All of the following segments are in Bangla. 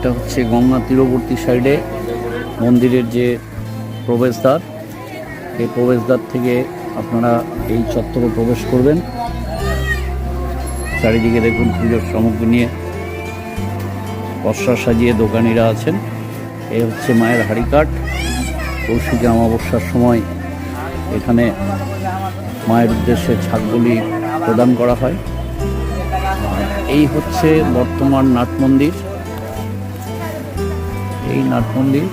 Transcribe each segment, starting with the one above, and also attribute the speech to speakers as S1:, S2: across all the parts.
S1: এটা হচ্ছে গঙ্গা তীরবর্তী সাইডে মন্দিরের যে প্রবেশদ্বার। এই প্রবেশদ্বার থেকে আপনারা এই চত্বরে প্রবেশ করবেন। চারিদিকে দেখুন পুজোর সামগ্রী নিয়ে পশ্চা সাজিয়ে দোকানিরা আছেন। এই হচ্ছে মায়ের হাড়িকাঠ। কৌশিকী অমাবস্যার সময় এখানে মায়ের উদ্দেশ্যে ছাগলি প্রদান করা হয়। এই হচ্ছে বর্তমান নাট মন্দির। এই নাট মন্দির,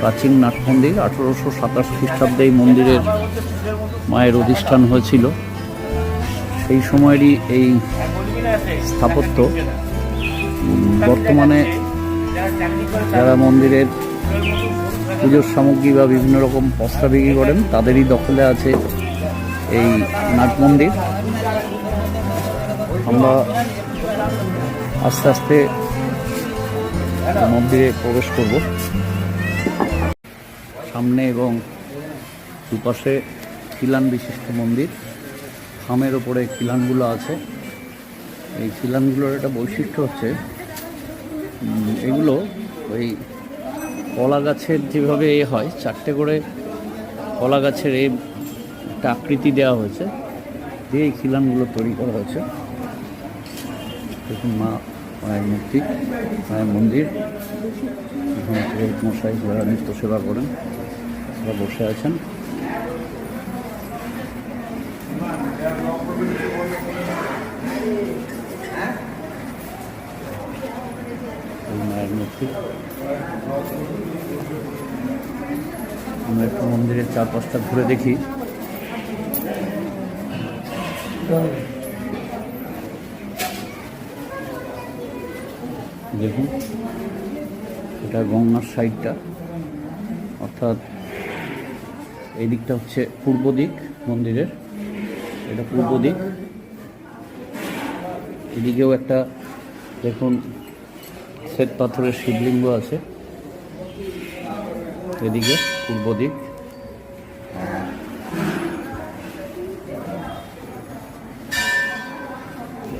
S1: প্রাচীন নাট মন্দির, আঠেরোশো সাতাশ খ্রিস্টাব্দে এই মন্দিরের মায়ের অধিষ্ঠান হয়েছিল। সেই সময়েরই এই স্থাপত্য বর্তমানে যারা মন্দিরের পুজোর সামগ্রী বা বিভিন্ন রকম পস্তা বিক্রি করেন, তাদেরই দখলে আছে এই নাট মন্দির। আমরা আস্তে আস্তে মন্দিরে প্রবেশ করব। সামনে এবং দুপাশে খিলান বিশিষ্ট মন্দির। খামের ওপরে খিলানগুলো আছে। এই খিলানগুলোর একটা বৈশিষ্ট্য হচ্ছে এগুলো ওই কলা গাছের যেভাবে এ হয়, চারটে করে কলা গাছের এই একটা আকৃতি দেওয়া হয়েছে। দিয়ে এই খিলানগুলো তৈরি করা হয়েছে। দেখুন মা মায়ের মূর্তি, মায়ের মন্দির। মশাই যারা নিত্য সেবা করেন, তারা বসে আছেন। মায়ের মূর্তি। আমরা একটু মন্দিরের চারপাশটা ঘুরে দেখি। দেখুন, এটা গঙ্গার সাইডটা অর্থাৎ এই দিকটা হচ্ছে পূর্ব দিক মন্দিরের। এটা পূর্ব দিক। এদিকেও একটা, দেখুন, শ্বেত পাথরের শিবলিঙ্গ আছে। এদিকে পূর্ব দিক।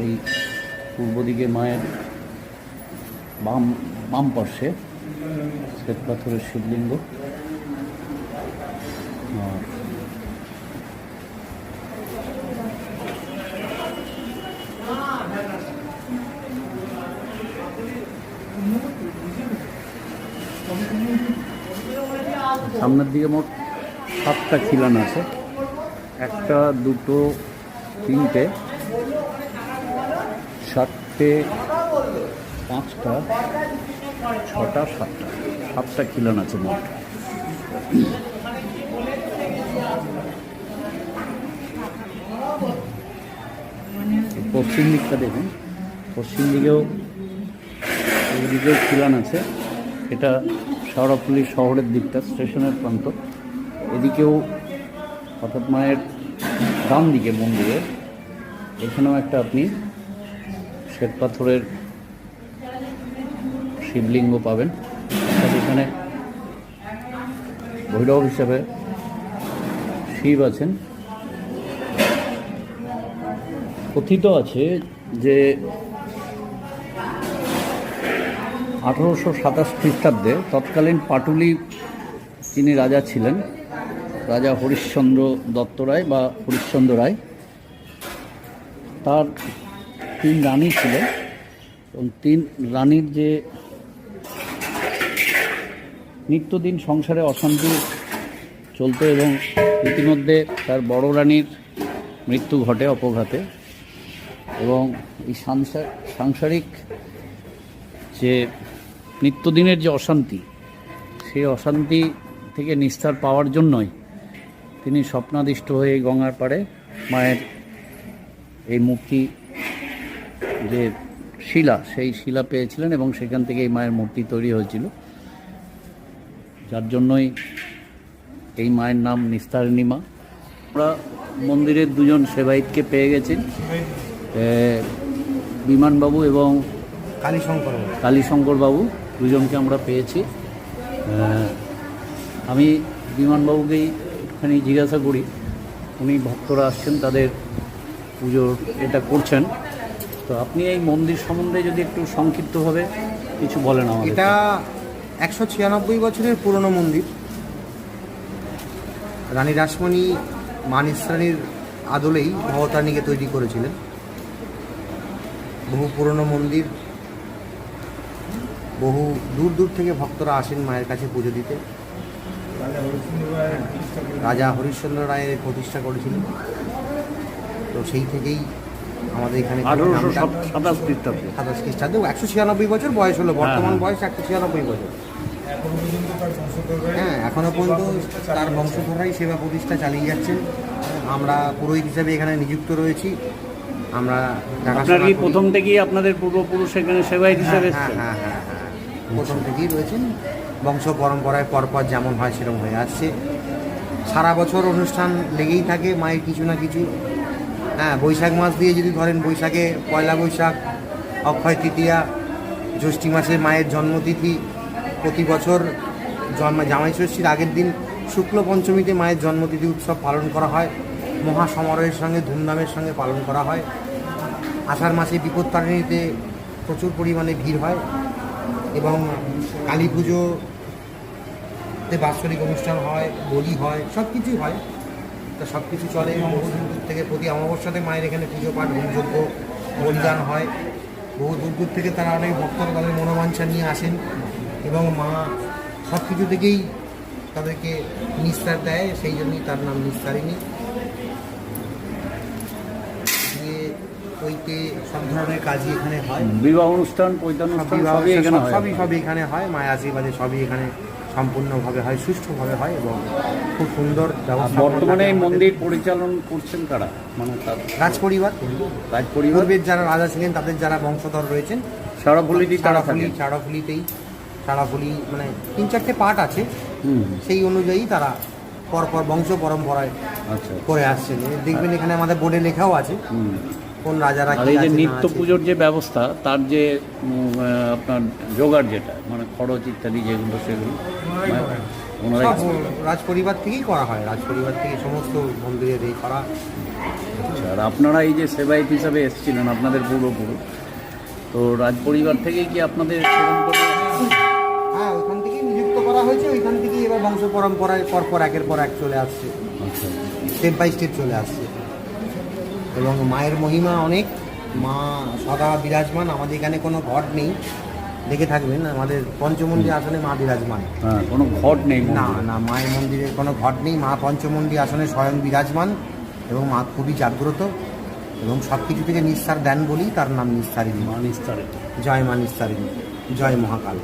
S1: এই পূর্ব দিকে মায়ের বাম বাম পার্শ্বে শ্বেত পাথরের শিবলিঙ্গ। আর সামনের দিকে মোট সাতটা খিলান আছে। একটা, দুটো, তিনটে চারটে পাঁচটা, ছটা, সাতটা। সাতটা খিলান আছে মোট। পশ্চিম দিকটা দেখুন। পশ্চিম দিকেও দিকেও খিলান আছে। এটা শেওড়াফুলি শহরের দিকটা, স্টেশনের প্রান্ত। এদিকেও অর্থাৎ মায়ের ডান দিকে মন্দিরে এখানেও একটা আপনি শ্বেত পাথরের শিবলিঙ্গ পাবেন। এখানে ভৈরব হিসাবে শিব আছেন। কথিত আছে যে আঠারোশো সাতাশ খ্রিস্টাব্দে তৎকালীন পাটুলি তিনি রাজা ছিলেন। রাজা হরিশ্চন্দ্র দত্ত রায় বা হরিশ্চন্দ্র রায়। তার তিন রানী ছিলেন এবং তিন রানীর যে নিত্যদিন সংসারে অশান্তি চলতো এবং ইতিমধ্যে তার বড় রানীর মৃত্যু ঘটে অপঘাতে এবং এই সাংসা- সাংসারিক যে নিত্যদিনের যে অশান্তি, সেই অশান্তি থেকে নিস্তার পাওয়ার জন্যই তিনি স্বপ্নাদিষ্ট হয়ে গঙ্গার পাড়ে মায়ের এই মূর্তি যে শিলা, সেই শিলা পেয়েছিলেন এবং সেখান থেকে এই মায়ের মূর্তি তৈরি হয়েছিল। যার জন্যই এই মায়ের নাম নিস্তারিণী মা আমরা মন্দিরের দুজন সেবায়িতকে পেয়ে গেছি। বিমানবাবু এবং
S2: কালীশঙ্কর
S1: কালীশঙ্কর বাবু দুজনকে আমরা পেয়েছি। আমি বিমানবাবুকেই একটুখানি জিজ্ঞাসা করি উনি ভক্তরা আসছেন তাদের পুজোর এটা করছেন। তো আপনি এই মন্দির সম্বন্ধে যদি একটু সংক্ষিপ্তভাবে কিছু বলেন আমাদের
S2: এটা একশো ছিয়ানব্বই বছরের পুরনো মন্দির। রানী রাসমণি মানিসরানীর আদলেই ভবতারিণীকে তৈরি করেছিলেন। বহু পুরনো মন্দির, বহু দূর দূর থেকে ভক্তরা আসেন মায়ের কাছে পুজো দিতে। রাজা হরিশ্চন্দ্র রায়ের প্রতিষ্ঠা করেছিলেন। তো সেই থেকেই আমাদের এখানে
S1: আঠারোশো
S2: নামটা-
S1: সাতাশ খ্রিস্টাব্দে।
S2: সাতাশ খ্রিস্টাব্দে। একশো ছিয়ানব্বই বছর বয়স হলো। বর্তমান
S1: হ্যাঁ।
S2: বয়স একশো ছিয়ানব্বই বছর। হ্যাঁ এখনও পর্যন্ত তার বংশধররাই সেবা প্রতিষ্ঠা চালিয়ে যাচ্ছেন আমরা পুরোহিত হিসেবে এখানে নিযুক্ত রয়েছি। আমরা
S1: আপনার কি প্রথম থেকেই আপনাদের পূর্বপুরুষ এখানে
S2: হ্যাঁ,
S1: হিসেবে
S2: হ্যাঁ হ্যাঁ হ্যাঁ হ্যাঁ। প্রথম থেকেই রয়েছেন। বংশ পরম্পরায় পরপর যেমন হয় সেরকম হয়ে আসছে। সারা বছর অনুষ্ঠান লেগেই থাকে। মায়ের কিছু না কিছু হ্যাঁ বৈশাখ মাস দিয়ে যদি ধরেন বৈশাখে পয়লা বৈশাখ, অক্ষয় তৃতীয়া, জ্যৈষ্ঠী মাসে মায়ের জন্মতিথি, প্রতি বছর জন্ম জামাই ষষ্ঠীর আগের দিন শুক্ল পঞ্চমীতে মায়ের জন্মতিথি উৎসব পালন করা হয়। মহা সমারোহের সঙ্গে, ধুমধামের সঙ্গে পালন করা হয়। আষাঢ় মাসে বিপত্তারিণীতে প্রচুর পরিমাণে ভিড় হয় এবং কালী পুজোতে বাৎসরিক অনুষ্ঠান হয়, বলি হয় সব কিছুই হয়। তা সব কিছু চলে। বহু দূর দূর থেকে প্রতি অমাবস্যাতে মায়ের এখানে পুজো পাঠ হোমযজ্ঞ বলিদান হয়। বহু দূর দূর থেকে তারা অনেক ভক্তরা তাদের মনোবাঞ্ছা নিয়ে আসেন এবং মা সব কিছু থেকেই তাদেরকে নিস্তার দেয় সেই জন্যই তার নাম নিস্তারিণী। ওইতে সব ধরনের কাজই এখানে হয়।
S1: বিবাহ অনুষ্ঠান পৈতানুষ্ঠান সবই এখানে
S2: সবই সবই এখানে হয় মায়ের আশীর্বাদে সবই এখানে সম্পূর্ণভাবে হয় সুষ্ঠুভাবে হয় এবং খুব সুন্দর
S1: বর্তমানে এই মন্দির পরিচালন করছেন কারা? মানে তার
S2: রাজ পরিবার
S1: রাজ পরিবার
S2: পূর্বের যারা রাজা ছিলেন তাদের যারা বংশধর রয়েছেন চারাফুলি
S1: থাকেন?
S2: চারাফুলিতেই চারাফুলি মানে তিন চারটে পার্ট আছে। সেই অনুযায়ী তারা পরপর বংশ পরম্পরায়
S1: আচ্ছা।
S2: করে আসছেন। দেখবেন এখানে আমাদের বোর্ডে লেখাও আছে। কোন রাজারা
S1: আর এই যে নিত্য পুজোর যে ব্যবস্থা তার যে আপনার জোগাড় যেটা মানে খরচ ইত্যাদি যেগুলো সেগুলো মানে
S2: রাজ পরিবার থেকেই করা হয় রাজ পরিবার থেকে সমস্ত মন্দিরের এই করা
S1: আচ্ছা, আর আপনারা এই যে সেবায়িত হিসাবে এসেছিলেন আপনাদের পূর্বপুরুষ তো রাজ পরিবার থেকেই কি আপনাদের
S2: হ্যাঁ? ওইখান থেকেই নিযুক্ত করা হয়েছে ওইখান থেকেই এবার বংশ পরম্পরায় পরপর একের পর এক চলে আসছে।
S1: আচ্ছা।
S2: স্টেপ বাই স্টেপ চলে আসছে। এবং মায়ের মহিমা অনেক। মা সদা বিরাজমান আমাদের এখানে কোনো ঘট নেই। দেখে থাকবেন আমাদের পঞ্চমন্ডি আসনে মা বিরাজমান।
S1: হ্যাঁ কোনো ঘট নেই
S2: না না মায়ের মন্দিরে কোনো ঘট নেই। মা পঞ্চমন্ডি আসনে স্বয়ং বিরাজমান এবং মা খুবই জাগ্রত এবং সব কিছু থেকে নিস্তার দেন বলেই তার নাম নিস্তারিণী।
S1: মা নিস্তারে
S2: জয় মা নিস্তারিণী। জয় মহাকাল।